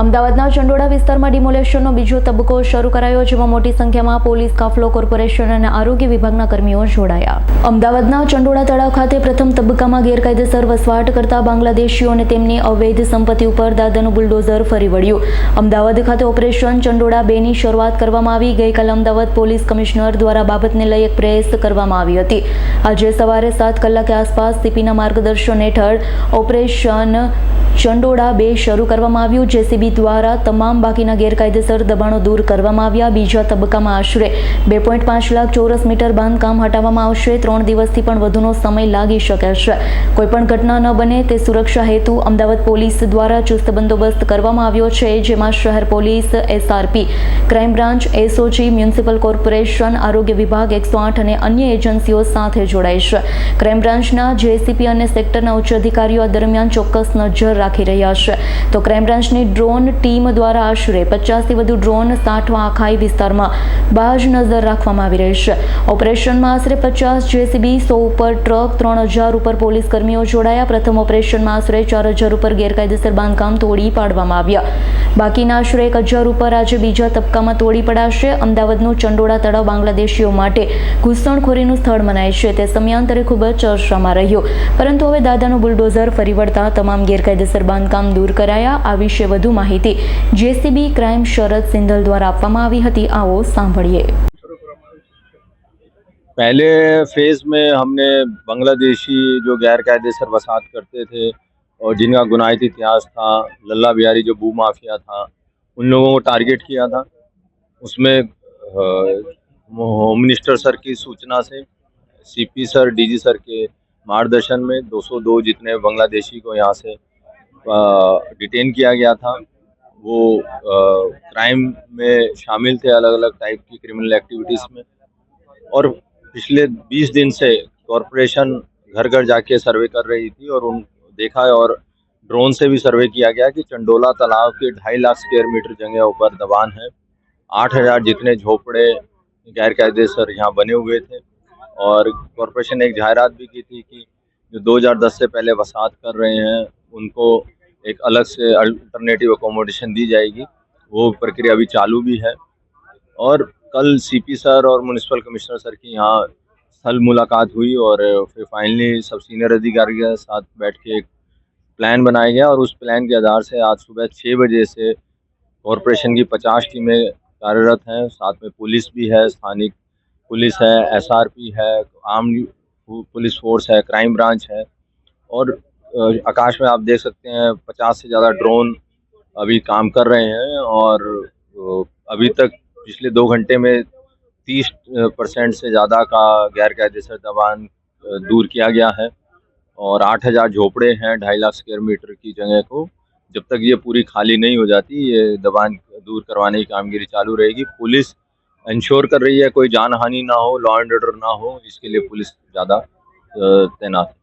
અમદાવાદના ચંડોળા વિસ્તારમાં ડિમોલેશનનો બીજો તબક્કો શરૂ કરાયો જેમાં મોટી સંખ્યામાં પોલીસ કાફલો કોર્પોરેશન અને આરોગ્ય વિભાગના કર્મીઓ જોડાયા અમદાવાદના ચંડોળા તળાવ ખાતે પ્રથમ તબક્કામાં ગેરકાયદેસર વસવાટ કરતા બાંગ્લાદેશીઓ અને તેમની અવૈધ સંપત્તિ ઉપર દાદાનું બુલડોઝર ફરી વળ્યું અમદાવાદ ખાતે ઓપરેશન ચંડોળા બેની શરૂઆત કરવામાં આવી ગઈકાલે અમદાવાદ પોલીસ કમિશનર દ્વારા બાબતને લઈ એક પ્રેસ કરવામાં આવી હતી આજે સવારે સાત કલાકે આસપાસ સીપીના માર્ગદર્શન હેઠળ ઓપરેશન ચંડોળા બે શરૂ કરવામાં આવ્યું જેસીબી દ્વારા તમામ બાકીના ગેરકાયદેસર દબાણો દૂર કરવામાં આવ્યા બીજા તબક્કામાં આશરે બે પોઈન્ટ પાંચ લાખ ચોરસ મીટર બાંધકામ હટાવવામાં આવશે ત્રણ દિવસથી પણ વધુનો સમય લાગી શકે છે કોઈપણ ઘટના ન બને તે સુરક્ષા હેતુ અમદાવાદ પોલીસ દ્વારા ચુસ્ત બંદોબસ્ત કરવામાં આવ્યો છે જેમાં શહેર police SRP crime branch SOG municipal corporation આરોગ્ય વિભાગ એકસો આઠ અને અન્ય એજન્સીઓ સાથે જોડાય છે ક્રાઇમ બ્રાન્ચના જેસીપી અને સેક્ટરના ઉચ્ચ અધિકારીઓ દરમિયાન ચોક્કસ નજર રાખી રહ્યા છે તો ક્રાઇમ ડ્રોન ટીમ દ્વારા આશરે પચાસથી વધુ ડ્રોન સાઠવા આખાઈ વિસ્તારમાં બાજ નજર રાખવામાં આવી રહી છે ઓપરેશનમાં આશરે પચાસ જેસીબી સો ઉપર ટ્રક ત્રણ હજાર ઉપર પોલીસ કર્મીઓ જોડાયા પ્રથમ ઓપરેશનમાં આશરે ચાર હજાર ઉપર ગેરકાયદેસર બાંધકામ તોડી પાડવામાં આવ્યા બાકીના આશરે એક હજાર ઉપર આજે બીજા તબક્કામાં તોડી પડાશે અમદાવાદનું ચંડોળા તળાવ બાંગ્લાદેશીઓ માટે ઘૂસણખોરીનું સ્થળ મનાય છે તે સમયાંતરે ખૂબ જ ચર્ચામાં રહ્યો પરંતુ હવે દાદાનું બુલડોઝર ફરી વળતા તમામ ગેરકાયદેસર सर्बानकाम दूर कराया आविषय વધુ માહિતી જેસીબી ક્રાઈમ શરદ સિંઘલ દ્વારા આપવામાં આવી હતી આવો સાંભળીએ પહેલા ફેઝ મેં હમને બંગલા데શી જો ગેરકાયદેસર વસાહત કરતે تھے ઓર જિનકા ગુનાઈત ઇતિહાસ થા લલ્લા બિહારી જો બૂમા માફિયા થા ઉન લોગો કો ટાર્ગેટ કિયા થા ઉસમે હોમ મિનિસ્ટર સર કી સૂચના સે સીપી સર ડીજી સર કે માર્ગદર્શન મે 202 jitne bangladeshi ko yahan se detain किया गया था वो क्राइम में शामिल थे अलग अलग टाइप की क्रिमिनल एक्टिविटीज़ में और पिछले 20 दिन से कॉरपोरेशन घर घर जाके सर्वे कर रही थी और उन देखा और ड्रोन से भी सर्वे किया गया कि चंडोला तालाब के ढाई लाख स्क्वेयर मीटर जगह ऊपर दबान है आठ हज़ार जितने झोपड़े गैर सर यहाँ बने हुए थे और कॉरपोरेशन ने एक जाहरात भी की थी कि जो 2010 से पहले वसात कर रहे हैं उनको एक अलग से अल्टरनेटिव अकोमोडेशन दी जाएगी वो प्रक्रिया अभी चालू भी है और कल सीपी सर और म्यूनसिपल कमिश्नर सर की यहाँ स्थल मुलाकात हुई और फिर फाइनली सब सीनियर अधिकारी के साथ बैठ के एक प्लान बनाया गया और उस प्लान के आधार से आज सुबह छः बजे से कॉरपोरेशन की पचास टीमें कार्यरत हैं साथ में पुलिस भी है स्थानिक पुलिस है एसआरपी है आर्म पुलिस फोर्स है क्राइम ब्रांच है और आकाश में आप देख सकते हैं पचास से ज़्यादा ड्रोन अभी काम कर रहे हैं और अभी तक पिछले दो घंटे में तीस परसेंट से ज़्यादा का गैर कायदे दबान दूर किया गया है और आठ हज़ार झोपड़े हैं ढाई लाख स्क्वेयर मीटर की जगह को जब तक ये पूरी खाली नहीं हो जाती ये दबान दूर करवाने की कामगिरी चालू रहेगी पुलिस इंश्योर कर रही है कोई जान हानि ना हो लॉ एंड ऑर्डर ना हो इसके लिए पुलिस ज़्यादा तैनात है